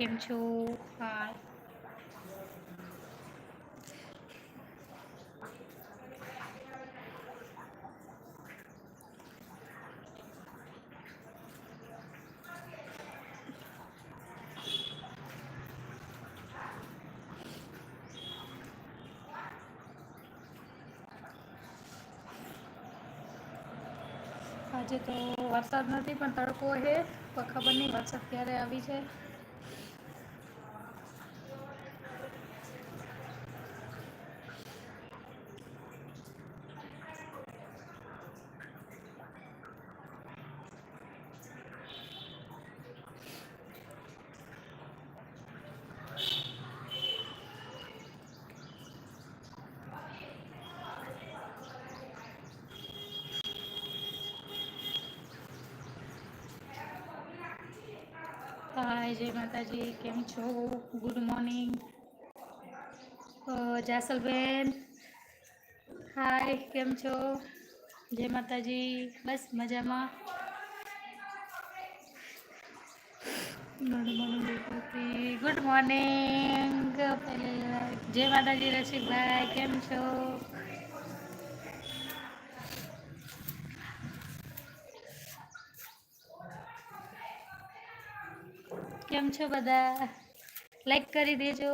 કેમ છો? હા. આજે તો વરસાદ નથી, પણ તડકો છે, તો ખબર નહીં વરસાદ ક્યારે આવી છે. હાય, જય માતાજી, કેમ છો? Good morning જાસલબેન. હાય કેમ છો? જય માતાજી. બસ મજામાં. ગુડ મોર્નિંગ જય માતાજી, રસિકભાઈ, કેમ છો? કેમ છો બધા? લાઈક કરી દેજો.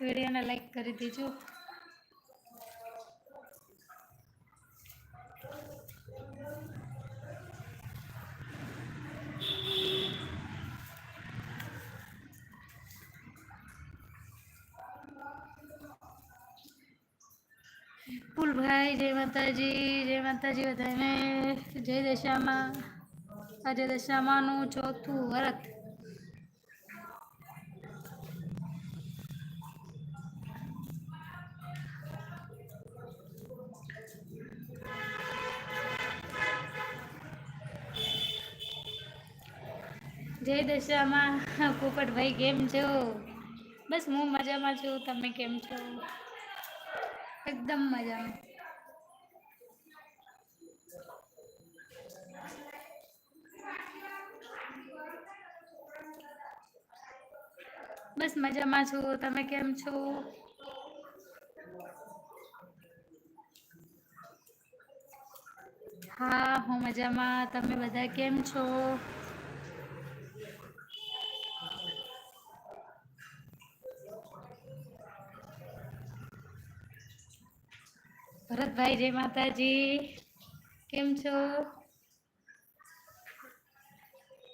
વિડીયોને લાઈક કરી દેજો. ફૂલભાઈ, જય માતાજી જય માતાજી બધાને. જય દશામાં. આજે દશામાનું ચોથું વ્રત. જય દશામાં. પોપટભાઈ, કેમ છો? બસ, હું મજામાં છું. તમે કેમ છો? એકદમ મજામાં. બસ મજામાં છું. તમે કેમ છો? હા, હું મજામાં. તમે બધા કેમ છો? ભરતભાઈ, જય માતાજી. કેમ છો?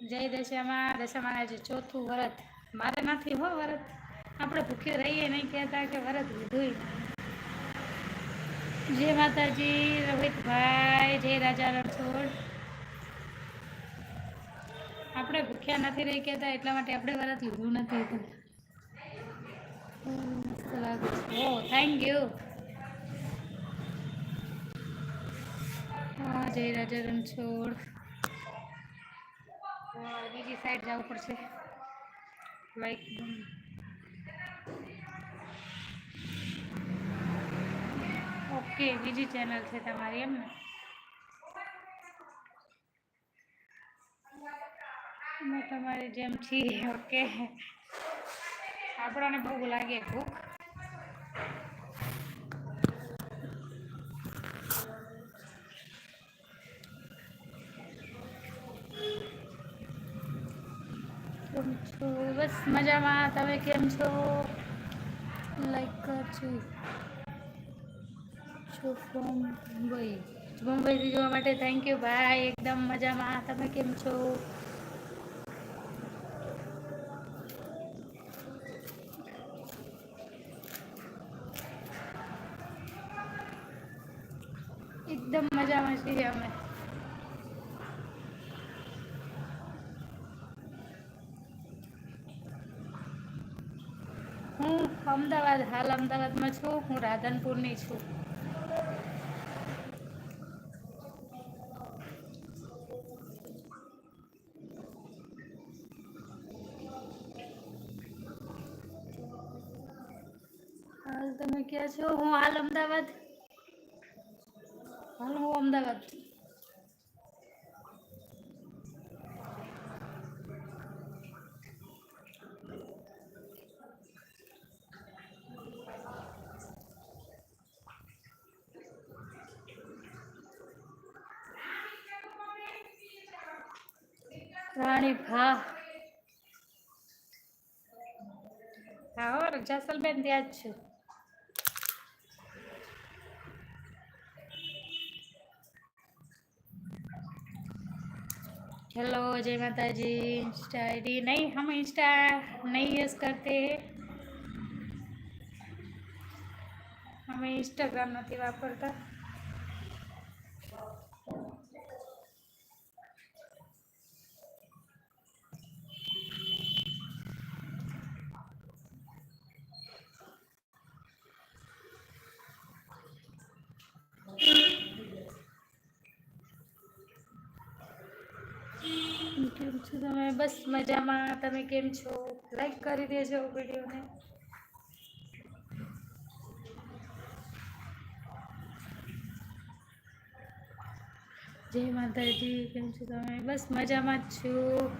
જય દશામાં દશામાં આજે ચોથું વ્રત મારે નથી હો વરત. આપણે ભૂખે રહીએ નહીં કહેતા કે વરત લીધું જય માતાજી રોહિતભાઈ જય રાજા રણછોડ. આપણે ભૂખ્યા નથી રહી કહેતા, એટલા માટે આપણે વરત લીધું નથી ઓ થેન્ક યુ હા જય રાજા રણછોડ. બીજી સાઈડ જવું પડશે. લાઈક ઓકે, બીજી ચેનલ છે તમારી એમ ને? અમે તમારી જેમ છીએ ઓકે. આપણને બહુ લાગે ભૂખ કેમ છો બસ મજામાં. તમે કેમ છો? લાઈક કરજો છો. ફ્રોમ મુંબઈ. મુંબઈથી જોવા માટે થેન્ક યુ ભાઈ એકદમ મજામાં. તમે કેમ છો એકદમ મજામાં છીએ અમે હું અમદાવાદ, હાલ અમદાવાદમાં છું. હું રાધનપુરની છું. હાલ તમે ક્યાં છો? હું હાલ અમદાવાદ. હાલ હું અમદાવાદ అస్సలు మేము अच्छे हेलो, जय माता जी इंस्टा आईडी। नहीं, हम इंस्टा नहीं यूज़ करते हमें इंस्टाग्राम नहीं वापरता। બસ મજામાં. તમે કેમ છો? લાઈક કરી દેજો વિડીયોને. જય માતાજી. કેમ છો તમે? બસ મજામાં જ છું.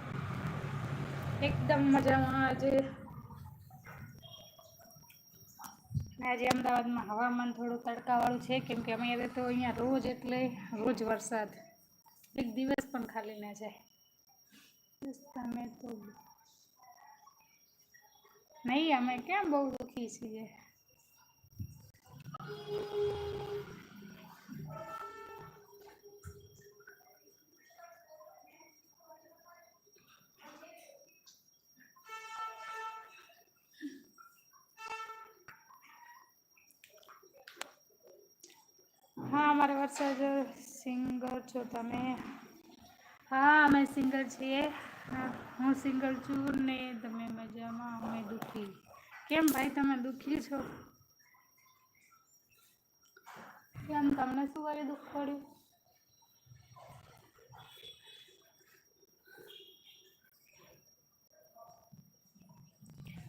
એકદમ મજામાં આજે. આજે અમદાવાદમાં હવામાન થોડું તડકાવાળું છે, કેમ કે અમે તો અહીંયા રોજ એટલે રોજ વરસાદ. એક દિવસ પણ ખાલી ના જાય. બસ તમે તો નહીં અમે કેમ બહુ દુઃખી છીએ હા અમારે વરસાદ સિંગર છો તમે હા અમે સિંગર છીએ હા, સિંગલ છું ને તમે મજામાં અમે દુઃખી. કેમ ભાઈ તમે દુઃખી છો? કેમ તમને શું કરે દુઃખ પડ્યું?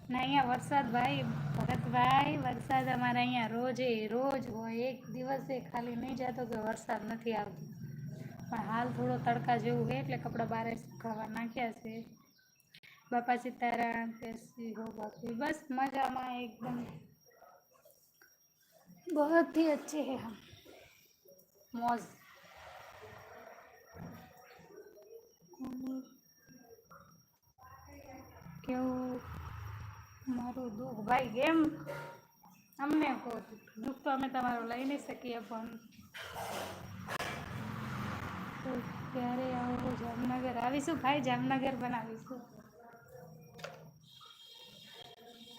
ના અહીંયા વરસાદ ભાઈ ભરતભાઈ વરસાદ અમારે અહીંયા રોજે રોજ હોય એક દિવસે ખાલી નહીં જતો કે વરસાદ નથી આવતો. પણ હાલ થોડો તડકા જેવું હોય એટલે કપડાં બહાર સુકાવા નાખ્યા છે બાપા સીતારામ કેસી હો બાકી બસ મજામાં એકદમ बहुत ही अच्छे हैं हम मौज કેવું મારું દુઃખ ભાઈ કેમ અમને કહો દુઃખ તો અમે તમારું લઈ નહીં શકીએ પણ તો ક્યારે આવો જામનગર? આવીશું ભાઈ, જામનગર પણ આવીશું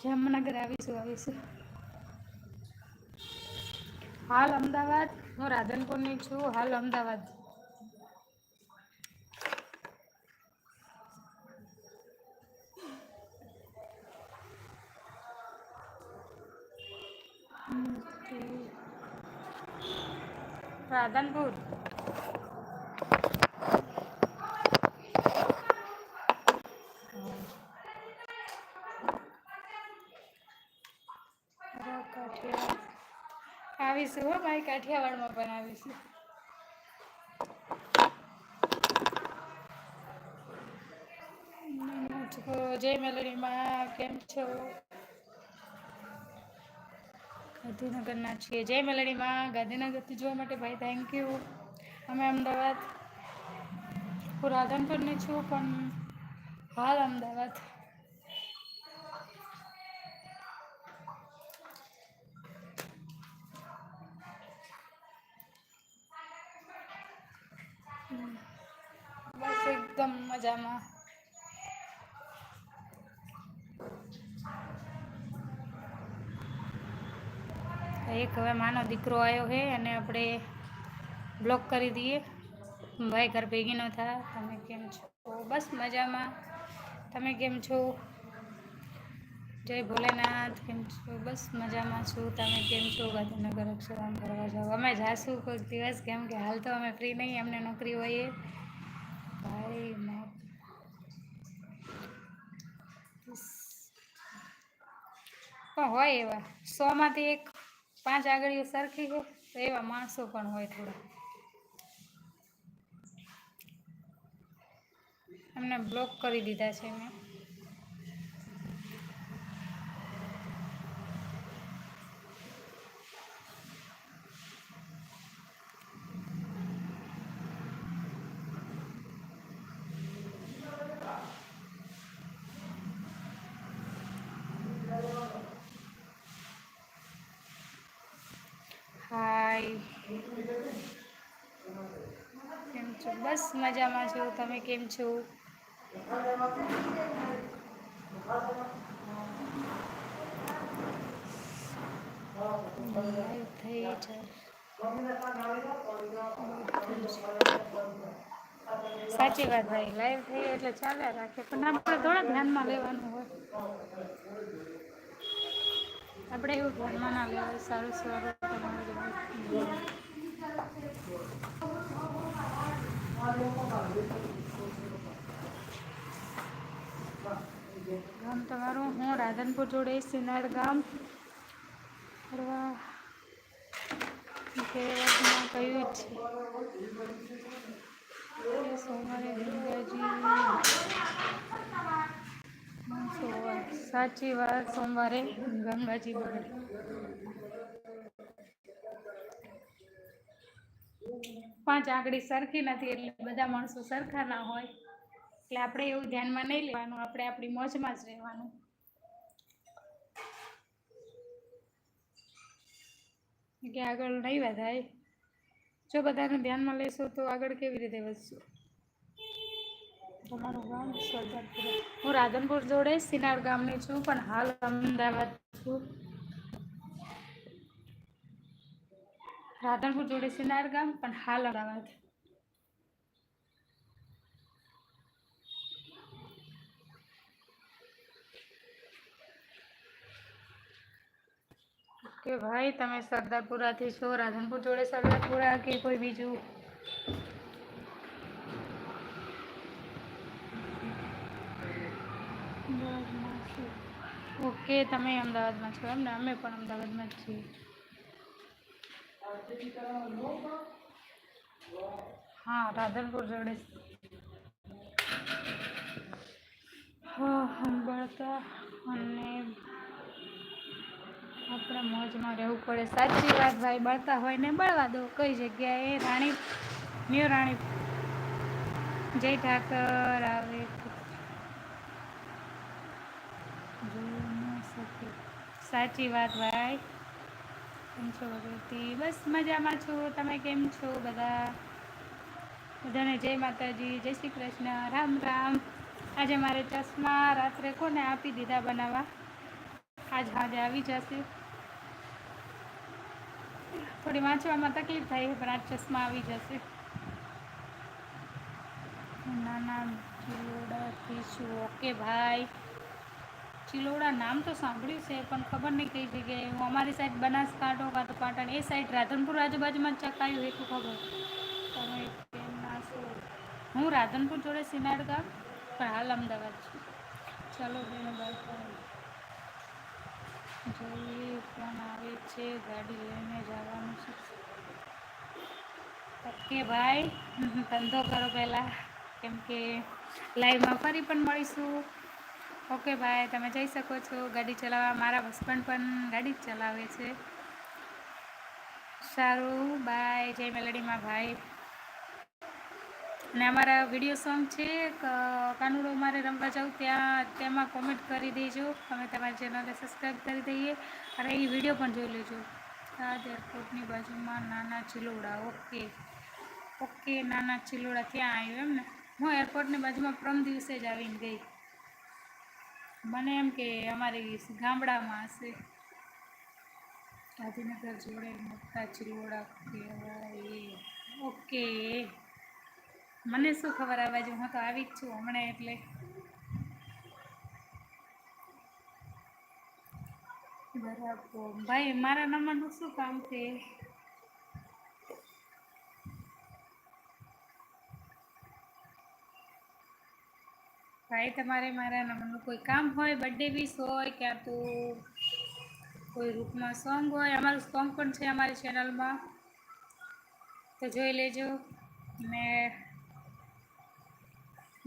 જામનગર આવીશું આવીશું. હાલ અમદાવાદ, હું રાધનપુરની છું, હાલ અમદાવાદ. રાધનપુર રો આવીશું હો ભાઈ કાઠિયાવાડમાં છો, જય મેલડીમાં કેમ છો? ગાંધીનગરના છીએ. જય મેલડીમાં ગાંધીનગરથી જોવા માટે ભાઈ થેન્ક યુ અમે અમદાવાદ હું રાધનપુરની છું પણ હાલ અમદાવાદ હમ. બસ એકદમ મજામાં. એક હવે માનો દીકરો આવ્યો છે અને આપણે બ્લોક કરી દઈએ. ભાઈ ઘર ભેગી ન થાય. તમે કેમ છો? બસ મજામાં. તમે કેમ છો? જય ભોલેનાથ. કેમ છો? બસ મજામાં છું. તમે કેમ છો? ગાંધીનગર અક્ષરામ કરવા જાઓ. અમે જાશું કોઈક દિવસ. કેમ કે હાલ તો અમે ફ્રી નહીં. અમને નોકરી હોઈએ ભાઈ મા- પણ હોય એવા. સોમાંથી એક પાંચ આગળીઓ સરખી હોય તો એવા માણસો પણ હોય થોડા. એમને બ્લોક કરી દીધા છે મેં છો મજામાં છો. તમે કેમ છો? થઈ સાચી વાત ભાઈ લાઈવ થઈ એટલે ચાલ્યા રાખે. પણ આપણે થોડા ધ્યાનમાં લેવાનું હોય. આપણે એવું ધ્યાનમાં ના લેવાય સારું સારું તમારું ગામ તમારું હું રાધનપુર જોડે સિનાર ગામ. ફરવા કહેવતમાં કહ્યું છે. કે સોમવારે ગંગાજી સાચી વાત, સોમવારે ગંગાજી બગડે પાંચ આંગળી સરખી નથી એટલે બધા માણસો સરખા ના હોય. એટલે આપણે એવું ધ્યાનમાં નહીં લેવાનું આપણે આપણી મોજમાં જ રહેવાનું. કે આગળ નહીં વધાય જો બધાને ધ્યાનમાં લેશો તો આગળ કેવી રીતે વધશું? તમારું ગામ હું રાધનપુર જોડે સિનાર ગામની છું પણ હાલ અમદાવાદ છું. રાધનપુર જોડે સિનાર ગામ પણ હાલ અમદાવાદ કે ભાઈ તમે સરદારપુરાથી છો રાધનપુર જોડે સરદારપુરા કે કોઈ બીજું અમદાવાદમાં છો. ઓકે તમે અમદાવાદમાં છો એમ ને અમે પણ અમદાવાદમાં જ છીએ હા, રાધનપુર જોડે સાંભળતા અને આપણે મોજમાં રહેવું પડે. સાચી વાત ભાઈ, બળતા હોય ને બળવા દો. કઈ જગ્યાએ રાણી, ન્યુ રાણી જય ઠાકર આવે. સાચી વાત ભાઈ. કેમ છો ભગવતી. બસ મજામાં છો. તમે કેમ છો બધા? બધાને જય માતાજી, જય શ્રી કૃષ્ણ. રામ રામ. આજે મારે ચશ્મા રાત્રે કોને આપી દીધા બનાવવા? આજ હાજે આવી જશે. થોડી વાંચવામાં તકલીફ થાય પણ આજ ચશ્મા આવી જશે. નાના ચિલોડાથી છું ઓકે, ભાઈ. ચિલોડા નામ તો સાંભળ્યું છે, પણ ખબર નહીં કઈ જગ્યાએ. હું અમારી સાઈડ બનાસકાંઠો કાં તો પાટણ એ સાઈડ રાધનપુર આજુબાજુમાં ચકાયું એટલું ખબર. તમે ના છો. હું રાધનપુર જોડે સિનાડ ગામ પણ હાલ અમદાવાદ છું. ચાલો બેન બાય જોઈએ કોણ આવે છે, ગાડી લઈને જવાનું છે. ઓકે ભાઈ ધંધો કરો પહેલાં. કેમ કે લાઈવમાં ફરી પણ મળીશું. ઓકે, ભાઈ, તમે જઈ શકો છો. ગાડી ચલાવવા. મારા હસબન્ડ પણ ગાડી જ ચલાવે છે. સારું, બાય. જય મેલડીમાં ભાઈ. અને અમારા વીડિયો સોંગ છે કાનુડો મારે રમવા જાઉં ત્યાં, તેમાં કોમેન્ટ કરી દેજો. અમે તમારી ચેનલને સબસ્ક્રાઈબ કરી દઈએ. અને એ વીડિયો પણ જોઈ લેજો. તાજ એરપોર્ટની બાજુમાં નાના ચિલોડા. ઓકે. ઓકે, નાના ચિલોડા. ત્યાં આવ્યું એમ ને. હું એરપોર્ટની બાજુમાં પ્રમ દિવસે જ આવીને ગઈ. મને એમ કે અમારી ગામડામાં હશે ગાંધીનગર જોડે મોટા ચિલોડા કહેવાય ઓકે. મને શું ખબર આ બાજુ? હું તો આવી જ છું હમણાં એટલે. બરાબર. ભાઈ, મારા નંબરનું શું કામ છે? ભાઈ, તમારે મારા નંબરનું કોઈ કામ હોય બર્થડે વિશ હોય ક્યાં તો કોઈ રૂપમાં સોંગ હોય, અમારું સોંગ પણ છે અમારી ચેનલમાં તો જોઈ લેજો. ને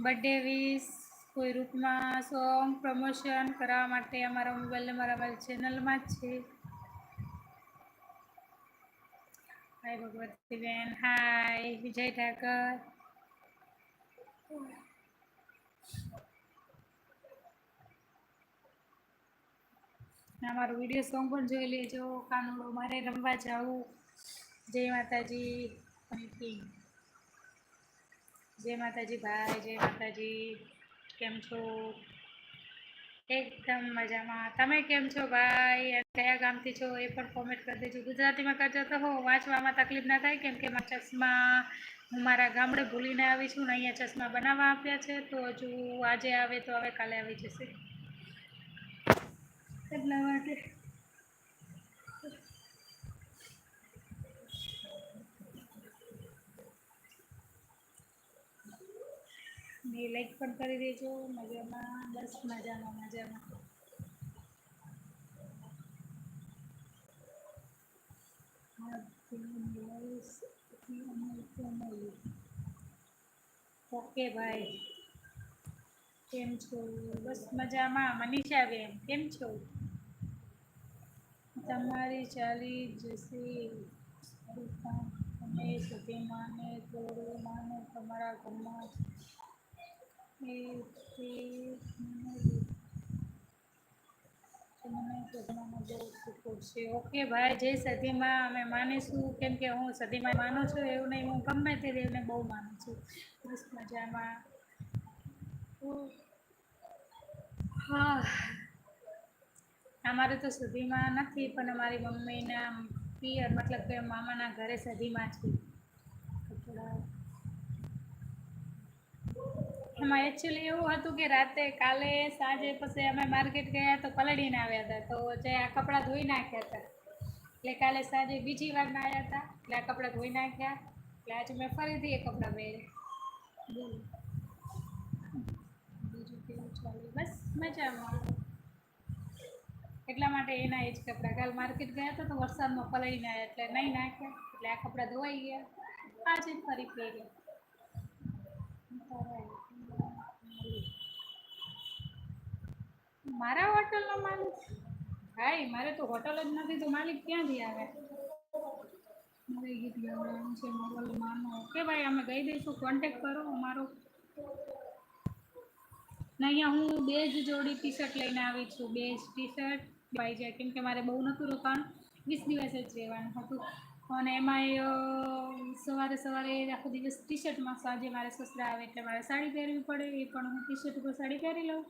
બર્થડે વિશ કોઈ રૂપમાં સોંગ પ્રમોશન કરવા માટે અમારા મોબાઈલ નંબર અમારી ચેનલમાં જ છે. હાય ભગવતીબેન. હાય વિજય ઠાકર. અમારો વીડિયો સોંગ પણ જોઈ લેજો. કાનુડો મારે રમવા જાવું. જય માતાજી. જય માતાજી ભાઈ, જય માતાજી. કેમ છો? એકદમ મજામાં. તમે કેમ છો ભાઈ? કયા ગામથી છો એ પણ કોમેન્ટ કરી દેજો. ગુજરાતીમાં કરજો તો હો, વાંચવામાં તકલીફ ના થાય કેમ કે મારા હું મારા ગામડે ભૂલીને આવી છું ને અહીંયા ચશ્મા બનાવવા આપ્યા છે, તો હજુ આજે આવે તો હવે કાલે આવી જશે. એટલા માટે ને લાઈક પણ કરી દેજો, મજામાં, બસ મજામાં મજામાં. ઓકે ભાઈ. કેમ છો? બસ મજામાં. મનીષા બેન, કેમ છો? તમારી ચાલી જશે. તમે સુધી માને થોડું તમારા ઘરમાં એ તે મને મને શોધવામાં બહુ સુકૂન છે ઓકે ભાઈ, જય સદીમાં અમે માનીશું કેમ કે હું સદીમાં માનું છું, એવું નહીં, હું ગમે તે દેવને બહુ માનું છું. બસ મજામાં. હા અમારે તો સુધીમાં નથી, પણ અમારી મમ્મીના પિયર, મતલબ કે મામાના ઘરે સદીમાં છે થોડા એમાં એકચ્યુઅલી એવું હતું કે રાતે, કાલે, સાંજે પછી અમે માર્કેટ ગયા તો પલડીને આવ્યા હતા. તો જે આ કપડાં ધોઈ નાખ્યા હતા. એટલે કાલે સાંજે બીજી વાર ના આવ્યા હતા. એટલે આ કપડાં ધોઈ નાખ્યા. એટલે આજે મેં ફરીથી એ કપડાં પહેર્યા. બોલો. બીજું કેવું બસ મજામાં. એટલા માટે એના એ જ કપડાં. કાલ માર્કેટ ગયા હતા તો વરસાદમાં પલળીને આવ્યા. એટલે નહીં નાખ્યા. એટલે આ કપડાં ધોવાઈ ગયા. આજે ફરી પહેર્યા. મારા હોટલનો માલિક? ભાઈ, મારે તો હોટલ જ નથી, તો માલિક ક્યાંથી આવે? મારે ગીત ગાવાનું છે, મોબાઈલ માનો. ઓકે ભાઈ, અમે કહી દઈશું કોન્ટેક કરો અમારો. ના અહીંયા હું બે જ જોડી ટી શર્ટ લઈને આવી છું બે જ ટી શર્ટ ભાઈ જાય કેમ કે મારે બહુ નહોતું રોકાણ, વીસ દિવસ જ રહેવાનું હતું. અને એમાંય સવારે સવારે આખો દિવસ ટી શર્ટમાં સાંજે મારે સસરા આવે એટલે મારે સાડી પહેરવી પડે, એ પણ હું ટી શર્ટ ઉપર સાડી પહેરી લઉં.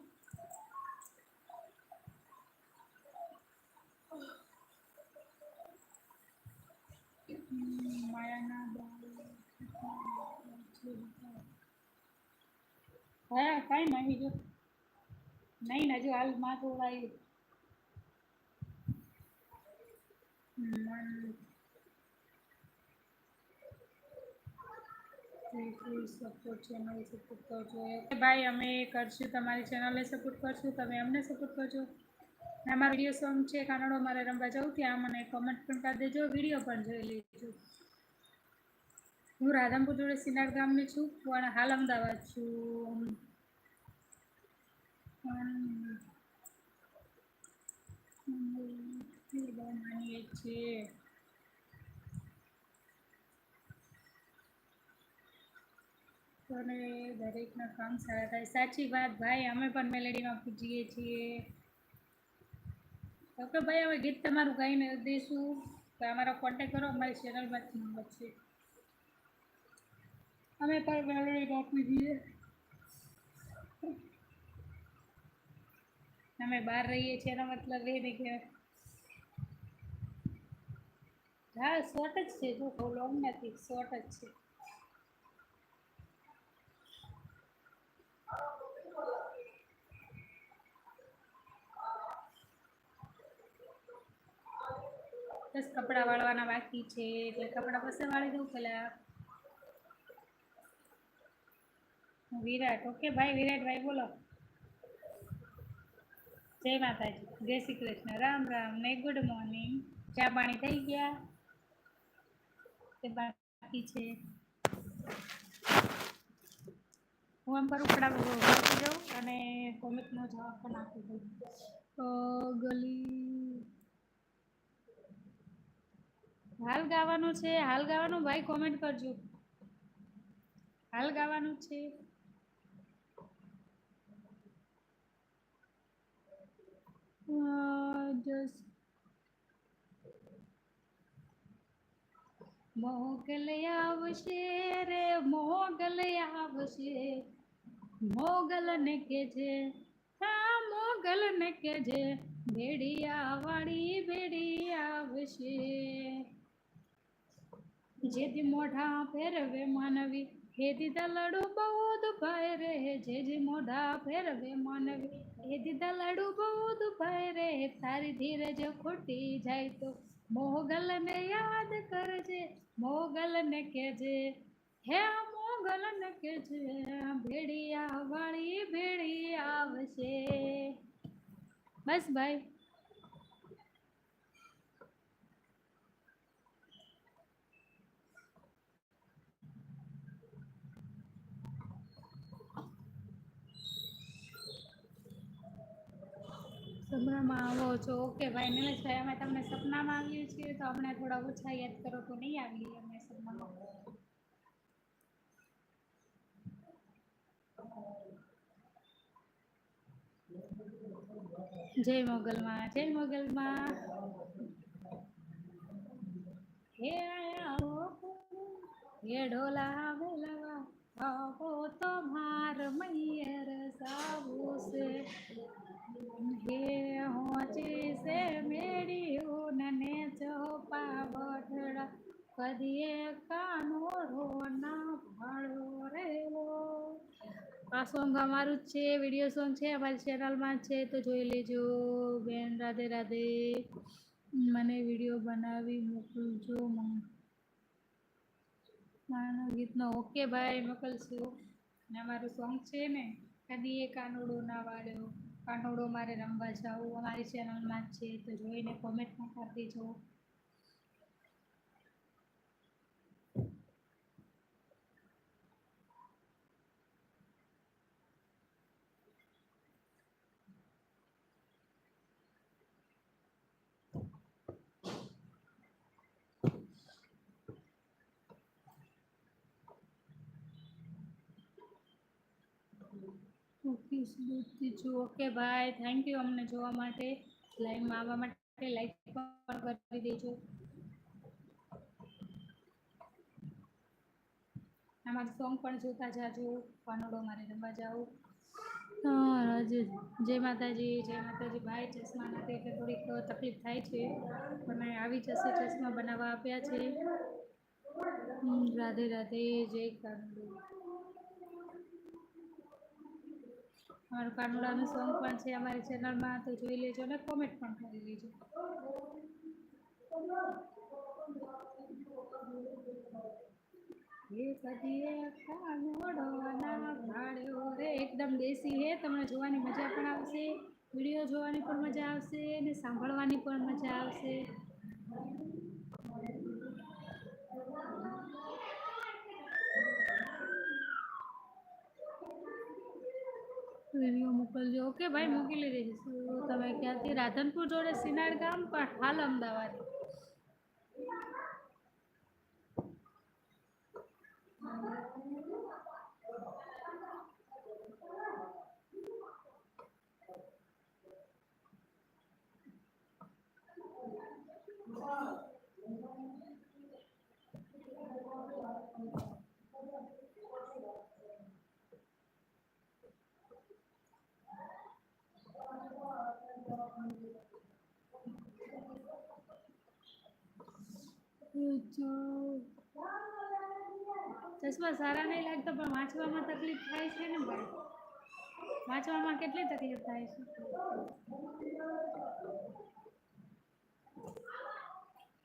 હા, કઈ નહીં, જો. નહીં, ને, જો, હાલ માથું એ ભાઈ, અમે કરશું, તમારી ચેનલને સપોર્ટ કરશું, તમે અમને સપોર્ટ કરજો. અમારો વીડિયો સોંગ છે, કાનડો મારે રમવા જાઉં ત્યાં મને કમેન્ટ પણ કરી દેજો. વીડિયો પણ જોઈ લેજો. હું રાધનપુર જોડે સિનાર ગામની છું, પણ હાલ અમદાવાદ છું. માનીએ છીએ અને દરેકના કામ સારા થાય. સાચી વાત, ભાઈ, અમે પણ મેલેડીમાં પૂજીએ છીએ. ઓકે ભાઈ, હવે ગીત તમારું ગાઈને દઈશું. તો અમારો કોન્ટેક કરો, અમારી ચેનલમાંથી નંબર છે. અમે પણ મેલેડીમાં જઈએ અમે બહાર રહીએ છીએ, એનો મતલબ એ નહીં કે હા શોર્ટ જ છે, જો બહુ લોંગ નથી શોર્ટ જ છે. બસ કપડાં વાળવાના બાકી છે, એટલે કપડાં પછી વાળી દઉં પેલા. વિરાટ ઓકે ભાઈ વિરાટભાઈ બોલો. જય માતાજી. જય શ્રી કૃષ્ણ. રામ રામ. ને ગુડ મોર્નિંગ ચા પાણી થઈ ગયા? તે બાકી છે. હું એમ પર ઉપડા જાઉં અને કોમિકનો જવાબ પણ આપી દઉં. તો ગલી હાલ ગાવાનું છે, હાલ ગાવાનું? ભાઈ કોમેન્ટ કરજો. હાલ ગાવાનું છે. મોગલ આવશે રે, મોગલ આવશે. મોગલ ને કેજે હા મોગલ ને કેજે ભેડિયા વાળી ભેડી આવશે. જેથી મોઢા ફેરવે માનવી હે દીધા લડુ બહુ દુભાઈ રે જેજી મોઢા ફેરવે માનવી હે દીધા લડુ બહુ દુભાઈ રે, તારી ધીરજ ખોટી જાય તો મોગલ ને યાદ કરજે મોગલ ને કેજે હે મોગલ ને કેજે ભેડિયા વાળી ભેડી આવશે. બસ ભાઈ. સપનામાં આવો છો? ઓકે ભાઈ નિલેશભાઈ અમે તમને સપનામાં આવીએ છીએ, તો અમને થોડા ઓછા યાદ કરો તો નહીં આવીએ અમે સપનામાં. જય મોગલમાં જય મોગલમાં. હે આયા હે ઢોલા બોલાવા આવો તો માર મૈયર સાવું કદીએ કાનો રોના ભાળો રેવો. આ સોંગ અમારું છે વીડિયો સોંગ છે, અમારી ચેનલમાં છે, તો જોઈ લેજો. બેન રાધે રાધે, મને વીડિયો બનાવી મોકલજો માનો ગીતનો ઓકે ભાઈ, મોકલશું. ને અમારું સોંગ છે ને કદી એ કાનોડો ના વાળ્યો કાનોડો મારે રમવા જાવું, અમારી ચેનલમાં જ છે, તો જોઈને કોમેન્ટમાં કરી દેજો. ઓકે સુરતથી છું ઓકે ભાઈ થેન્ક યુ અમને જોવા માટે. લાઈવમાં આવવા માટે લાઈક પણ કરી દેજો. આમાં સોંગ પણ જોતા જાજો. પાનોડો મારે રમવા જાઉં જય માતાજી જય માતાજી. ભાઈ ચશ્મા નથી એટલે થોડીક તકલીફ થાય છે, પણ મેં આવી જશે ચશ્મા બનાવવા આપ્યા છે. રાધે રાધે, જય કાનોડો. અમારું કાનુડાનું સોંગ પણ છે અમારી ચેનલમાં તો જોઈ લેજો અને કોમેન્ટ પણ કરી લેજો. એકદમ દેશી હે, તમને જોવાની મજા પણ આવશે, વીડિયો જોવાની પણ મજા આવશે અને સાંભળવાની પણ મજા આવશે. વીડિયો મોકલજો ઓકે ભાઈ મોકલી દઈશું તમે ક્યાંથી રાધનપુર જોડે સિનાર ગામ પણ હાલ અમદાવાદ ચશ્મા સારા નહીં લાગતા, પણ વાંચવામાં તકલીફ થાય છે ને ભાઈ વાંચવામાં કેટલી તકલીફ થાય છે?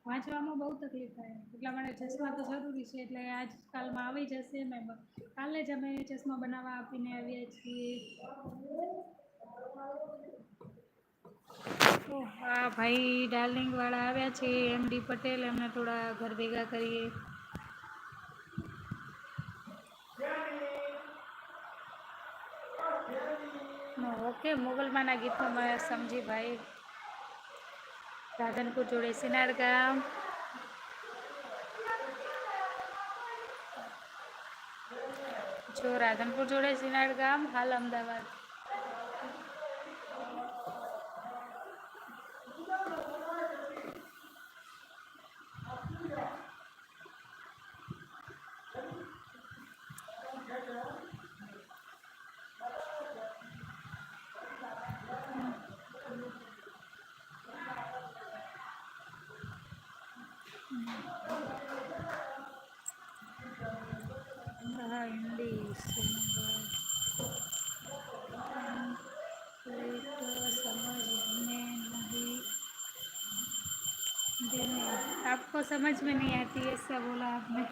વાંચવામાં બહુ તકલીફ થાય એટલા માટે ચશ્મા તો જરૂરી છે, એટલે આજકાલમાં આવી જશે ને કાલે જ અમે ચશ્મા બનાવવા આપીને આવ્યા છીએ. તો હા, ભાઈ ડાર્લિંગ વાળા આવ્યા છે એમડી પટેલ, એમને થોડા ઘર ભેગા કરીએ. ઓકે, મોગલમાના ગીતમાં સમજી ભાઈ રાધનપુર જોડે સિનાર ગામ જો, રાધનપુર જોડે સિનાર ગામ હાલ અમદાવાદ. आपको समझ में नहीं आती ऐसा बोला आपने।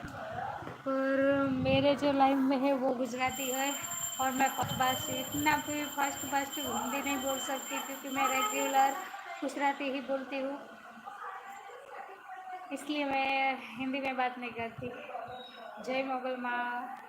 पर मेरे जो लाइफ में है, वो गुजराती है और मैं फास्ट इतना भी फास्ट फास्ट हिंदी नहीं बोल सकती क्योंकि मैं रेगुलर गुजराती ही बोलती हूँ। इसलिए मैं हिंदी में बात नहीं करती। जय मोगल माँ।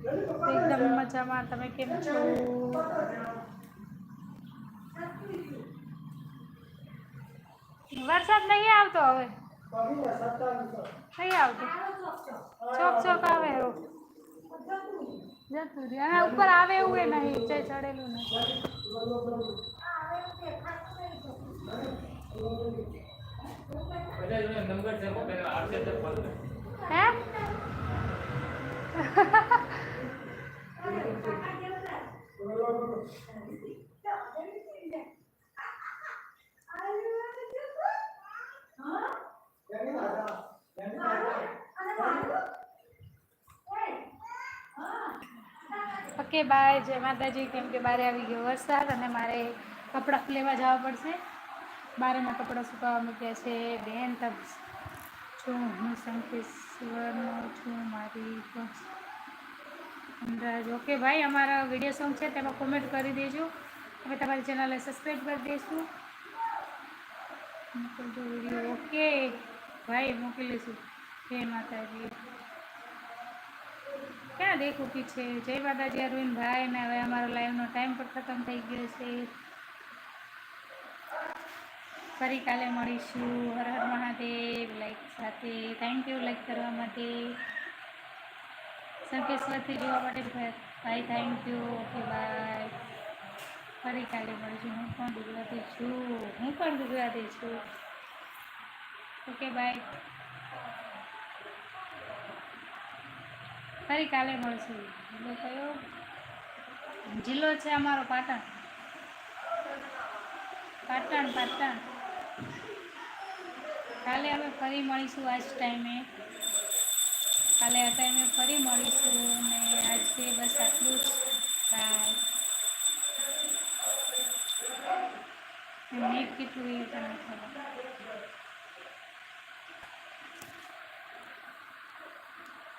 એકદમ મજામાં તમે કેમ છો વરસાદ નહીં આવતો હવે નહીં આવતો ચોક ચોક આવે એવું જતું રહ્યું અને ઉપર આવે એવું એ નહીં જે ચડેલું નહીં હે ઓકે બાય, જય માતાજી, કેમ કે બારે આવી ગયો વરસાદ અને મારે કપડાં લેવા જવા પડશે. બારેના કપડાં સુકાવા મૂક્યા છે બેન, તબ છું હું શંકેશ્વરનો છું, મારી અંદાજ ઓકે ભાઈ, અમારા વીડિયો સોંગ છે, તેમાં કોમેન્ટ કરી દેજો. અમે તમારી ચેનલને સબસ્ક્રાઈબ કરી દઈશું. મોકલજો વીડિયો ઓકે ભાઈ મોકલીશું જય માતાજી. ક્યાં ઉઠી છે. જય માતાજી, અરવિંદભાઈ, ને હવે અમારો લાઈવનો ટાઈમ પણ ખતમ થઈ ગયો છે. ફરી કાલે મળીશું. હર હર મહાદેવ લાઈક સાથે. થેન્ક યુ લાઈક કરવા માટે. સંકેશ્વરથી જોવા માટે ભાઈ થેન્ક યુ ઓકે બાય ફરી કાલે મળીશું. હું પણ ગુજરાતી છું. હું પણ ગુજરાતી છું. ઓકે બાય ફરી કાલે મળશું. એટલે કયો જિલ્લો છે અમારો પાટણ. પાટણ પાટણ. કાલે અમે ફરી મળીશું આજ ટાઈમે. કાલે આ ટાઈમે ફરી મળીશું ને આજે બસ આટલું જ. બાય. નેટ કેટલું એ તમને ખબર?